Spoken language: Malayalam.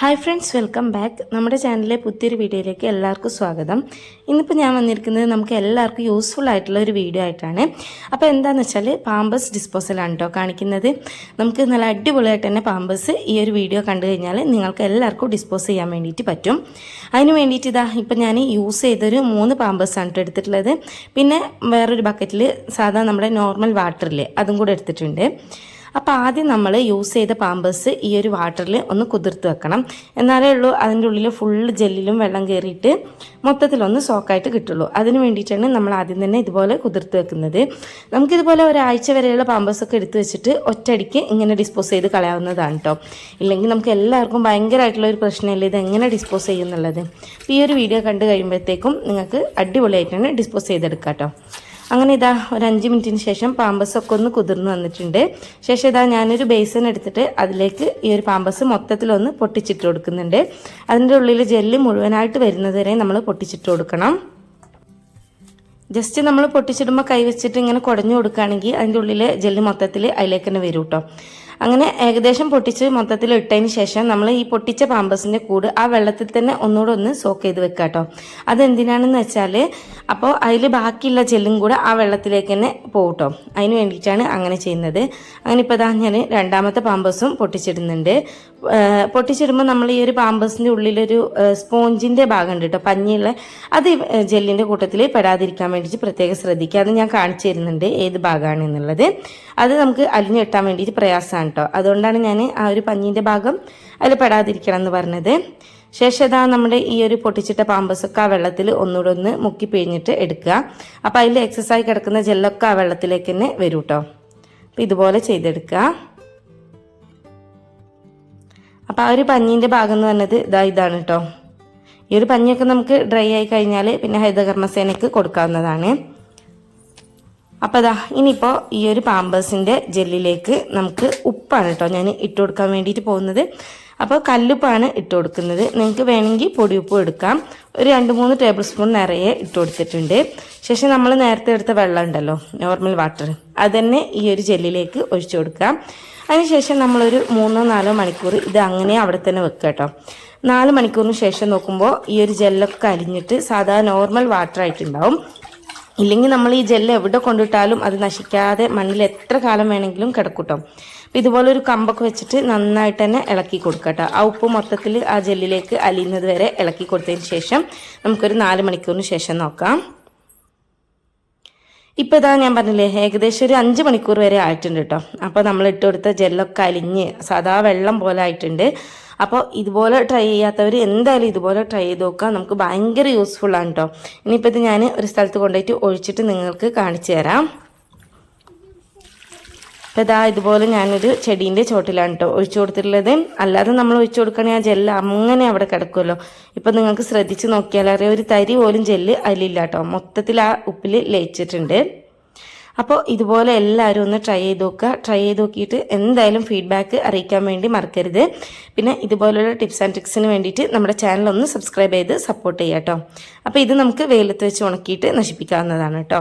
ഹായ് ഫ്രണ്ട്സ് വെൽക്കം ബാക്ക് നമ്മുടെ ചാനലിലെ പുതിയൊരു വീഡിയോയിലേക്ക് എല്ലാവർക്കും സ്വാഗതം. ഇന്നിപ്പോൾ ഞാൻ വന്നിരിക്കുന്നത് നമുക്ക് എല്ലാവർക്കും യൂസ്ഫുൾ ആയിട്ടുള്ള ഒരു വീഡിയോ ആയിട്ടാണ്. അപ്പോൾ എന്താണെന്ന് വെച്ചാൽ പാമ്പസ് ഡിസ്പോസലാണ് കേട്ടോ കാണിക്കുന്നത്. നമുക്ക് നല്ല അടിപൊളിയായിട്ട് തന്നെ പാമ്പസ് ഈ ഒരു വീഡിയോ കണ്ടു കഴിഞ്ഞാൽ നിങ്ങൾക്ക് എല്ലാവർക്കും ഡിസ്പോസ് ചെയ്യാൻ വേണ്ടിയിട്ട് പറ്റും. അതിന് വേണ്ടിയിട്ട് ഇതാ ഇപ്പം ഞാൻ യൂസ് ചെയ്തൊരു മൂന്ന് പാമ്പസാണ് കേട്ടോ എടുത്തിട്ടുള്ളത്. പിന്നെ വേറൊരു ബക്കറ്റിൽ സാധാ നമ്മുടെ നോർമൽ വാട്ടറില്ലേ അതും കൂടെ എടുത്തിട്ടുണ്ട്. അപ്പോൾ ആദ്യം നമ്മൾ യൂസ് ചെയ്ത പാമ്പേഴ്സ് ഈ ഒരു വാട്ടറിൽ ഒന്ന് കുതിർത്ത് വെക്കണം. എന്നാലേ ഉള്ളൂ അതിന്റെ ഉള്ളിൽ ഫുള്ള് ജെല്ലിലും വെള്ളം കയറിയിട്ട് മൊത്തത്തിലൊന്ന് സോക്കായിട്ട് കിട്ടുള്ളൂ. അതിന് വേണ്ടിയിട്ടാണ് നമ്മൾ ആദ്യം തന്നെ ഇതുപോലെ കുതിർത്ത് വെക്കുന്നത്. നമുക്കിതുപോലെ ഒരാഴ്ച വരെയുള്ള പാമ്പേഴ്സൊക്കെ എടുത്തു വെച്ചിട്ട് ഒറ്റയടിക്ക് ഇങ്ങനെ ഡിസ്പോസ് ചെയ്ത് കളയാവുന്നതാണ് കേട്ടോ ഇല്ലെങ്കിൽ നമുക്ക് എല്ലാവർക്കും ഭയങ്കരമായിട്ടുള്ള ഒരു പ്രശ്നമല്ലേ? ഇത് എങ്ങനെ ഡിസ്പോസ് ചെയ്യുന്നുള്ളത് ഈ ഒരു വീഡിയോ കണ്ടു കഴിയുമ്പോഴത്തേക്കും നിങ്ങൾക്ക് അടിപൊളിയായിട്ടാണ് ഡിസ്പോസ് ചെയ്തെടുക്കാം കേട്ടോ അങ്ങനെ ഇതാ ഒരു അഞ്ച് മിനിറ്റിന് ശേഷം പാമ്പസൊക്കെ ഒന്ന് കുതിർന്ന് വന്നിട്ടുണ്ട്. ശേഷം ഇതാ ഞാനൊരു ബേസൺ എടുത്തിട്ട് അതിലേക്ക് ഈ ഒരു പാമ്പസ് മൊത്തത്തിലൊന്ന് പൊട്ടിച്ചിട്ട് കൊടുക്കുന്നുണ്ട്. അതിന്റെ ഉള്ളിൽ ജെല്ല് മുഴുവനായിട്ട് വരുന്നത് വരെ നമ്മൾ പൊട്ടിച്ചിട്ട് കൊടുക്കണം. ജസ്റ്റ് നമ്മൾ പൊട്ടിച്ചിടുമ്പോൾ കൈ വെച്ചിട്ട് ഇങ്ങനെ കുടഞ്ഞു കൊടുക്കുകയാണെങ്കിൽ അതിന്റെ ഉള്ളിൽ ജെല്ല് മൊത്തത്തിൽ അതിലേക്ക് തന്നെ വരും കേട്ടോ അങ്ങനെ ഏകദേശം പൊട്ടിച്ച് മൊത്തത്തിൽ ഇട്ടതിന് ശേഷം നമ്മൾ ഈ പൊട്ടിച്ച പാമ്പസിന്റെ കൂട് ആ വെള്ളത്തിൽ തന്നെ ഒന്നുകൂടെ ഒന്ന് സോക്ക് ചെയ്ത് വെക്കുക കേട്ടോ അതെന്തിനാണെന്ന് വെച്ചാൽ അപ്പോൾ അതിൽ ബാക്കിയുള്ള ജെല്ലും കൂടെ ആ വെള്ളത്തിലേക്ക് തന്നെ പോകട്ടോ അതിന് വേണ്ടിയിട്ടാണ് അങ്ങനെ ചെയ്യുന്നത്. അങ്ങനെ ഇപ്പോൾ ഇതാ ഞാൻ രണ്ടാമത്തെ പാമ്പസും പൊട്ടിച്ചിടുന്നുണ്ട്. പൊട്ടിച്ചിടുമ്പോൾ നമ്മൾ ഈ ഒരു പാമ്പസിന്റെ ഉള്ളിലൊരു സ്പോഞ്ചിന്റെ ഭാഗം ഉണ്ട് കേട്ടോ പഞ്ഞിയുള്ള അത് ജെല്ലിന്റെ കൂട്ടത്തിൽ പെടാതിരിക്കാൻ വേണ്ടിയിട്ട് പ്രത്യേകം ശ്രദ്ധിക്കുക. അത് ഞാൻ കാണിച്ചു തരുന്നുണ്ട് ഏത് ഭാഗമാണ് എന്നുള്ളത്. അത് നമുക്ക് അലിഞ്ഞു കിട്ടാൻ വേണ്ടിയിട്ട് പ്രയാസമാണ്. കേട്ടോ. അതുകൊണ്ടാണ് ഞാൻ ആ ഒരു പഞ്ഞിന്റെ ഭാഗം അതിൽ പെടാതിരിക്കണം എന്ന് പറഞ്ഞത്. ശേഷം ഇതാ നമ്മുടെ ഈ ഒരു പൊട്ടിച്ചിട്ട പാമ്പസൊക്കെ ആ വെള്ളത്തിൽ ഒന്നുകൂടെ ഒന്ന് മുക്കി പിഴിഞ്ഞിട്ട് എടുക്കുക. അപ്പോൾ അതിൽ എക്സസ് ആയി കിടക്കുന്ന ജെല്ലൊക്കെ ആ വെള്ളത്തിലേക്ക് തന്നെ വരും കേട്ടോ അപ്പോൾ ഇതുപോലെ ചെയ്തെടുക്കുക. അപ്പോൾ ആ ഒരു പഞ്ഞീന്റെ ഭാഗം എന്ന് പറഞ്ഞത് ഇതാ ഇതാണ് കേട്ടോ ഈ ഒരു പഞ്ഞിയൊക്കെ നമുക്ക് ഡ്രൈ ആയി കഴിഞ്ഞാൽ പിന്നെ ഹരിതകർമ്മസേനയ്ക്ക് കൊടുക്കാവുന്നതാണ്. അപ്പോൾ അതാ ഇനിയിപ്പോൾ ഈ ഒരു പാമ്പേഴ്സിന്റെ ജെല്ലിലേക്ക് നമുക്ക് ഉപ്പാണ് കേട്ടോ ഞാൻ ഇട്ട് കൊടുക്കാൻ വേണ്ടിയിട്ട് പോകുന്നത്. അപ്പോൾ കല്ലുപ്പാണ് ഇട്ട് കൊടുക്കുന്നത്. നിങ്ങൾക്ക് വേണമെങ്കിൽ പൊടിയുപ്പ് എടുക്കാം. ഒരു രണ്ട് മൂന്ന് ടേബിൾ സ്പൂൺ നിറയെ ഇട്ട് കൊടുത്തിട്ടുണ്ട്. ശേഷം നമ്മൾ നേരത്തെ എടുത്ത വെള്ളം ഉണ്ടല്ലോ നോർമൽ വാട്ടർ അതന്നെ ഈ ഒരു ജെല്ലിലേക്ക് ഒഴിച്ചു കൊടുക്കാം. അതിനുശേഷം നമ്മളൊരു മൂന്നോ നാലോ മണിക്കൂർ ഇത് അങ്ങനെ അവിടെ തന്നെ വെക്കുക കേട്ടോ നാല് മണിക്കൂറിന് ശേഷം നോക്കുമ്പോൾ ഈ ഒരു ജെല്ലൊക്കെ അലിഞ്ഞിട്ട് സാധാ നോർമൽ വാട്ടർ ആയിട്ടുണ്ടാവും ഇല്ലെങ്കിൽ നമ്മൾ ഈ ജെല്ല് എവിടെ കൊണ്ടിട്ടാലും അത് നശിക്കാതെ മണ്ണിൽ എത്ര കാലം വേണമെങ്കിലും കിടക്കൂട്ടോ. അപ്പം ഇതുപോലെ ഒരു കമ്പൊക്കെ വെച്ചിട്ട് നന്നായിട്ട് തന്നെ ഇളക്കി കൊടുക്കട്ടോ ആ ഉപ്പ് മൊത്തത്തിൽ ആ ജെല്ലിലേക്ക് അലിയുന്നത് വരെ ഇളക്കി കൊടുത്തതിന് ശേഷം നമുക്കൊരു നാല് മണിക്കൂറിന് ശേഷം നോക്കാം. ഇപ്പോൾ ഇതാ ഞാൻ പറഞ്ഞില്ലേ ഏകദേശം ഒരു അഞ്ച് മണിക്കൂർ വരെ ആയിട്ടുണ്ട് കേട്ടോ. അപ്പോൾ നമ്മൾ ഇട്ട് കൊടുത്ത ജെല്ലൊക്കെ അലിഞ്ഞ് സാധാ വെള്ളം പോലെ ആയിട്ടുണ്ട്. അപ്പോൾ ഇതുപോലെ ട്രൈ ചെയ്യാത്തവർ എന്തായാലും ഇതുപോലെ ട്രൈ ചെയ്ത് നോക്കുക. നമുക്ക് ഭയങ്കര യൂസ്ഫുൾ ആണ് കേട്ടോ ഇനിയിപ്പോൾ ഇത് ഞാൻ ഒരു സ്ഥലത്ത് കൊണ്ടുപോയിട്ട് ഒഴിച്ചിട്ട് നിങ്ങൾക്ക് കാണിച്ചു തരാം. അപ്പോൾ ഇതാ ഇതുപോലെ ഞാനൊരു ചെടീന്റെ ചോട്ടിലാണ് കേട്ടോ ഒഴിച്ചു കൊടുത്തിട്ടുള്ളത്. അല്ലാതെ നമ്മൾ ഒഴിച്ചു കൊടുക്കണേ ആ ജെല്ല് അങ്ങനെ അവിടെ കിടക്കുമല്ലോ. ഇപ്പം നിങ്ങൾക്ക് ശ്രദ്ധിച്ച് നോക്കിയാൽ അറിയാം ഒരു തരി പോലും ജെല്ല് അതിലില്ല കേട്ടോ മൊത്തത്തിൽ ആ ഉപ്പിൽ ലയിച്ചിട്ടുണ്ട്. അപ്പോൾ ഇതുപോലെ എല്ലാവരും ഒന്ന് ട്രൈ ചെയ്ത് നോക്കുക. ട്രൈ ചെയ്ത് നോക്കിയിട്ട് എന്തായാലും ഫീഡ്ബാക്ക് അറിയിക്കാൻ വേണ്ടി മറക്കരുത്. പിന്നെ ഇതുപോലെയുള്ള ടിപ്സ് ആൻഡ് ട്രിക്സിന് വേണ്ടിയിട്ട് നമ്മുടെ ചാനൽ ഒന്ന് സബ്സ്ക്രൈബ് ചെയ്ത് സപ്പോർട്ട് ചെയ്യാം കേട്ടോ അപ്പോൾ ഇത് നമുക്ക് വെയിലത്ത് വെച്ച് ഉണക്കിയിട്ട് നശിപ്പിക്കാവുന്നതാണ് കേട്ടോ